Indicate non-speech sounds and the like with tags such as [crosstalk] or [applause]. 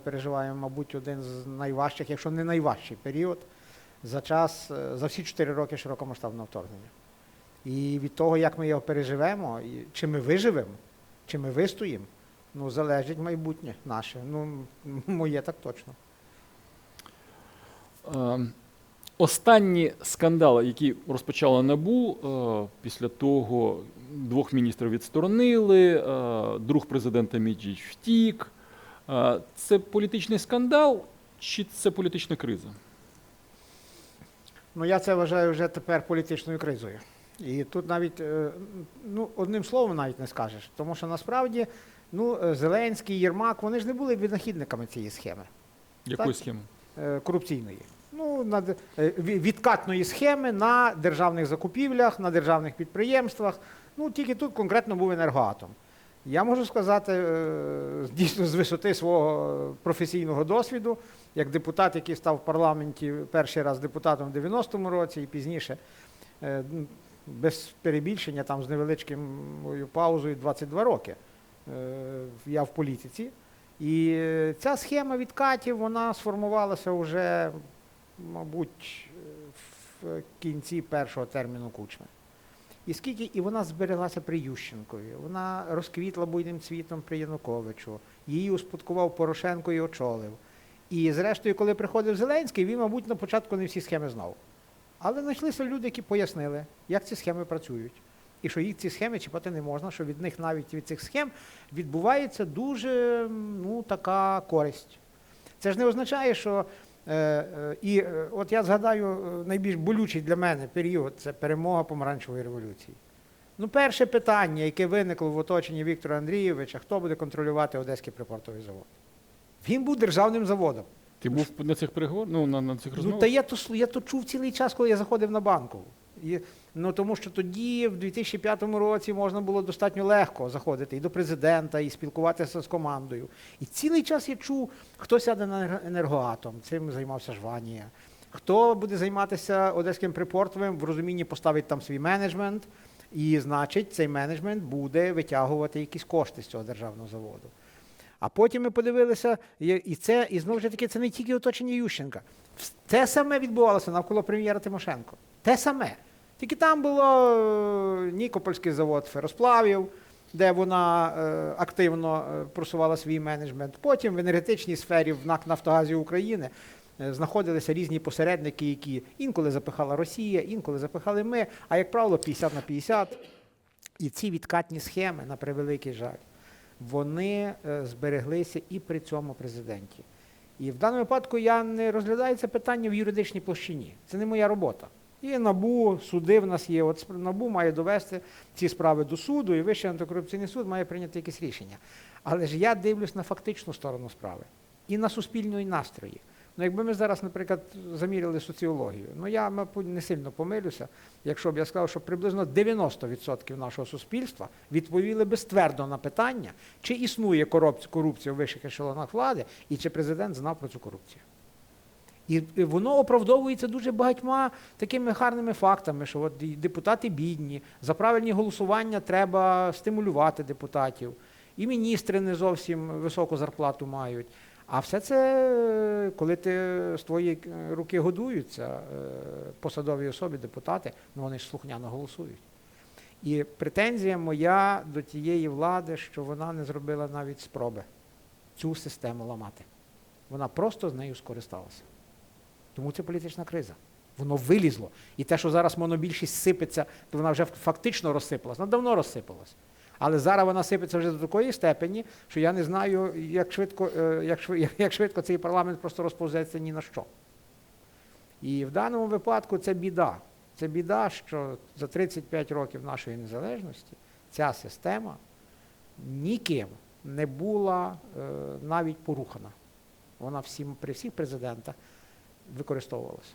переживаємо, мабуть, один з найважчих, якщо не найважчий період за час, е, за всі 4 роки широкомасштабного вторгнення. І від того, як ми його переживемо, чи ми виживемо, чи ми вистоїмо, ну, залежить майбутнє наше. Ну, моє так точно. Е, Останні скандали, які розпочало НАБУ, е, після того двох міністрів відсторонили, друг президента Міджіч втік. Це політичний скандал чи це політична криза? Ну, я це вважаю вже тепер політичною кризою. І тут навіть, е, ну, одним словом навіть не скажеш. Тому що насправді ну, е, Зеленський, Єрмак, вони ж не були винахідниками цієї схеми. Якої Так. схеми? е, корупційної. Ну, на, відкатної схеми на державних закупівлях, на державних підприємствах. Ну, тільки тут конкретно був енергоатом. Я можу сказати, е, дійсно з висоти свого професійного досвіду, як депутат, який став в парламенті перший раз депутатом в 90-му році і пізніше, е, без перебільшення, там з невеличкою паузою 22 роки е, я в політиці. І ця схема відкатів вона сформувалася вже, мабуть, в кінці першого терміну кучми. І скільки і вона збереглася при Ющенкові, вона розквітла буйним цвітом при Януковичу, її успадкував Порошенко і очолив. І зрештою, коли приходив Зеленський, він, мабуть, на початку не всі схеми знав. Але знайшлися люди, які пояснили, як ці схеми працюють. І що їх ці схеми чіпати не можна, що від них навіть від цих схем відбувається дуже ну, така користь. Це ж не означає, що і е, от я згадаю е, найбільш болючий для мене період це перемога помаранчевої революції. Ну, перше питання, яке виникло в оточенні Віктора Андрійовича, хто буде контролювати Одеський припортовий завод? Він був державним заводом. Ти був на цих переговорах? Ну, на, на цих Ну, та я то, я то чув цілий час, коли я заходив на банку. Ну, тому що тоді, в 2005 році, можна було достатньо легко заходити і до президента, і спілкуватися з командою. І цілий час я чув, хто сяде на енерго- енергоатом, цим займався Жванія. Хто буде займатися Одеським припортовим, в розумінні поставить там свій менеджмент, і, значить, цей менеджмент буде витягувати якісь кошти з цього державного заводу. А потім ми подивилися, і це, і знову ж таки, це не тільки оточення Ющенка. Те саме відбувалося навколо прем'єра Тимошенко. Те саме. Тільки там було е, Нікопольський завод феросплавів, де вона е, активно е, просувала свій менеджмент. Потім в енергетичній сфері в НАК Нафтогазі України знаходилися різні посередники, які інколи запихала Росія, інколи запихали ми, а як правило, 50 на 50. І ці відкатні схеми, на превеликий жаль, вони збереглися і при цьому президенті. І в даному випадку я не розглядаю це питання в юридичній площині. Це не моя робота. І НАБУ, суди в нас є. От НАБУ має довести ці справи до суду, і Вищий антикорупційний суд має прийняти якесь рішення. Але ж я дивлюсь на фактичну сторону справи і на суспільної настрої. Ну, якби ми зараз, наприклад, заміряли соціологію, ну я, мабуть, не сильно помилюся, якщо б я сказав, що приблизно 90% нашого суспільства відповіли би ствердо на питання, чи існує корупція у вищих ешелонах влади, і чи президент знав про цю корупцію. І воно оправдовується дуже багатьма такими гарними фактами, що от депутати бідні, за правильні голосування треба стимулювати депутатів, і міністри не зовсім високу зарплату мають. А все це, е, коли ти з твоєї е, руки годуються е, посадові особи, депутати, ну вони ж слухняно голосують. І претензія моя до тієї влади, що вона не зробила навіть спроби цю систему ламати. Вона просто з нею скористалася. Тому це політична криза. Воно вилізло. І те, що зараз монобільшість сипеться, то вона вже фактично розсипалась. Вона давно розсипалась. Але зараз вона сипеться вже до такої степені, що я не знаю, як швидко, е, як шви- [laughs] як швидко цей парламент просто розповзеться ні на що. І в даному випадку це біда. Це біда, що за 35 років нашої незалежності ця система ніким не була е, навіть порухана. Вона всім, при всіх президентах використовувалася.